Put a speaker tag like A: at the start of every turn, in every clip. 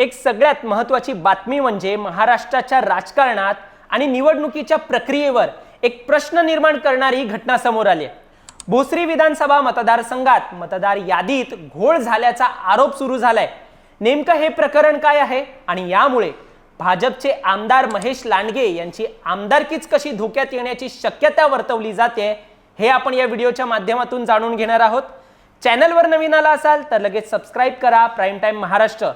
A: एक सगळ्यात महत्त्वाची बातमी म्हणजे महाराष्ट्राच्या राजकारणात आणि निवडणुकीच्या प्रक्रियेवर एक प्रश्न निर्माण करणारी घटना समोर आली भोसरी विधानसभा मतदारसंघात मतदार यादीत घोळ झाल्याचा आरोप सुरू झालाय. नेमकं हे प्रकरण काय आहे आणि यामुळे भाजपचे आमदार महेश लांडगे यांची आमदारकीच कशी धोक्यात येण्याची शक्यता वर्तवली जाते हे आपण या व्हिडिओच्या माध्यमातून जाणून घेणार आहोत. चॅनलवर नवीन आला असाल तर लगेच सबस्क्राईब करा. Prime time Maharashtra.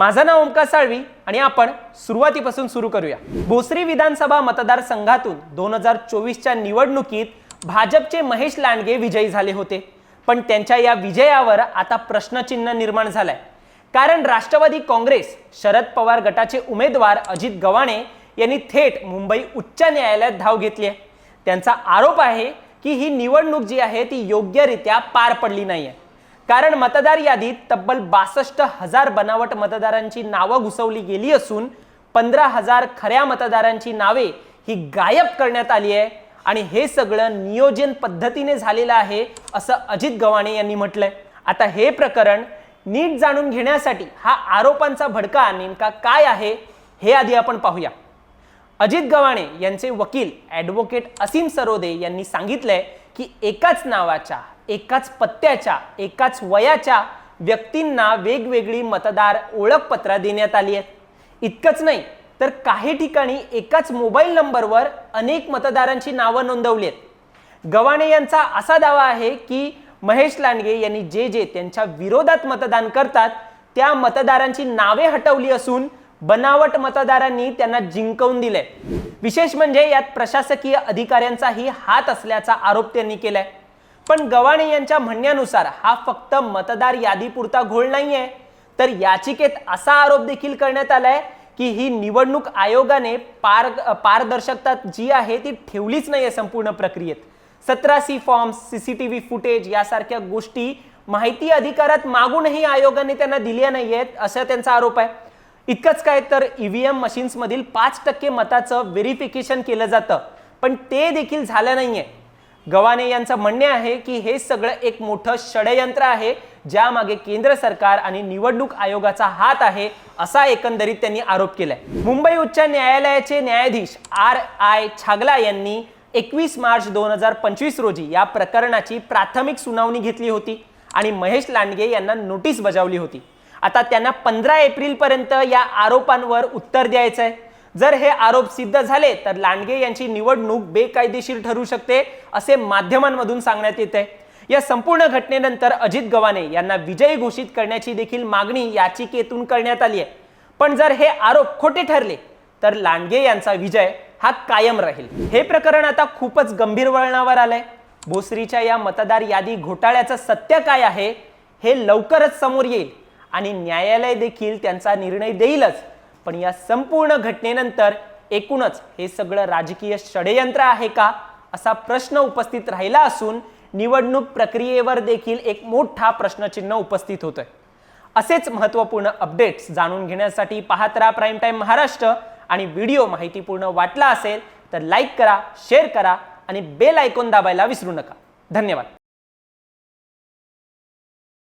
A: माझं नाव ओमकार साळवी आणि आपण सुरुवातीपासून सुरू करूया. भोसरी विधानसभा मतदारसंघातून दोन हजार चोवीसच्या निवडणुकीत भाजपचे महेश लांडगे विजयी झाले होते. पण त्यांच्या या विजयावर आता प्रश्नचिन्ह निर्माण झालंय. कारण राष्ट्रवादी काँग्रेस शरद पवार गटाचे उमेदवार अजित गव्हाणे यांनी थेट मुंबई उच्च न्यायालयात धाव घेतली आहे. त्यांचा आरोप आहे की ही निवडणूक जी आहे ती योग्यरित्या पार पडली नाहीये. कारण मतदार यादीत तब्बल बासष्ट हजार बनावट मतदारांची नावं घुसवली गेली असून पंधरा हजार खऱ्या मतदारांची नावे ही गायब करण्यात आली आहे. आणि हे सगळं नियोजन पद्धतीने झालेलं आहे असं अजित गव्हाणे यांनी म्हटलंय. आता हे प्रकरण नीट जाणून घेण्यासाठी हा आरोपांचा भडका नेमका काय आहे हे आधी आपण पाहूया. अजित गव्हाणे यांचे वकील ॲडव्होकेट असीम सरोदे यांनी सांगितलंय की एकाच नावाच्या एकाच पत्त्याच्या एकाच वयाच्या व्यक्तींना वेगवेगळी मतदार ओळखपत्र देण्यात आली आहेत. इतकंच नाही तर काही ठिकाणी एकाच मोबाईल नंबरवर अनेक मतदारांची नावं नोंदवली आहेत. गव्हाणे यांचा असा दावा आहे की महेश लांडगे यांनी जे जे त्यांच्या विरोधात मतदान करतात त्या मतदारांची नावे हटवली असून बनावट मतदारांनी त्यांना जिंकवून दिलंय. विशेष म्हणजे यात प्रशासकीय अधिकाऱ्यांचाही हात असल्याचा आरोप त्यांनी केलाय. पण गवाणे यांच्या म्हणण्यानुसार हा फक्त मतदार यादीपुरता घोळ नाहीये तर याचिकेत असा आरोप देखील करण्यात आलाय की ही निवडणूक आयोगाने पार पारदर्शकता जी आहे ती ठेवलीच नाहीये संपूर्ण प्रक्रियेत. सतरा सी फॉर्म्स सीसीटीव्ही फुटेज यासारख्या गोष्टी माहिती अधिकारात मागूनही आयोगाने त्यांना दिल्या नाहीयेत असा त्यांचा आरोप आहे. इतकंच काय तर ईव्हीएम मशीन्स मधील पाच टक्के मताचं व्हेरिफिकेशन केलं जातं. पण ते देखील झालं नाहीये. गवाने यांचं म्हणणे आहे की हे सगळं एक मोठं षडयंत्र आहे ज्यामागे केंद्र सरकार आणि निवडणूक आयोगाचा हात आहे असा एकंदरीत त्यांनी आरोप केलाय. मुंबई उच्च न्यायालयाचे न्यायाधीश आर आय छागला यांनी एकवीस मार्च दोन हजार पंचवीस रोजी या प्रकरणाची प्राथमिक सुनावणी घेतली होती आणि महेश लांडगे यांना नोटीस बजावली होती. आता त्यांना पंधरा एप्रिलपर्यंत या आरोपांवर उत्तर द्यायचं आहे जर हे आरोप सिद्ध झाले तर लांडगे यांची निवडणूक बेकायदेशीर ठरू शकते असे माध्यमांमधून सांगण्यात येत आहे या संपूर्ण घटनेनंतर अजित गवाने यांना विजयी घोषित करण्याची देखील मागणी याचिकेतून करण्यात आली आहे. पण जर हे आरोप खोटे ठरले तर लांडगे यांचा विजय हा कायम राहील. हे प्रकरण आता खूपच गंभीर वळणावर आलंय. भोसरीच्या या मतदार यादी घोटाळ्याचं सत्य काय आहे हे लवकरच समोर येईल. आणि न्यायालय देखील त्यांचा निर्णय देईलच. पण या संपूर्ण घटनेनंतर एकूणच हे सगळं राजकीय षडयंत्र आहे का असा प्रश्न उपस्थित राहिला असून निवडणूक प्रक्रियेवर देखील एक मोठा प्रश्नचिन्ह उपस्थित होतोय. असेच महत्त्वपूर्ण अपडेट्स जाणून घेण्यासाठी पाहत राहा प्राईम टाईम महाराष्ट्र आणि व्हिडिओ माहितीपूर्ण वाटला असेल तर लाईक करा शेअर करा आणि बेल आयकॉन दाबायला विसरू नका. धन्यवाद.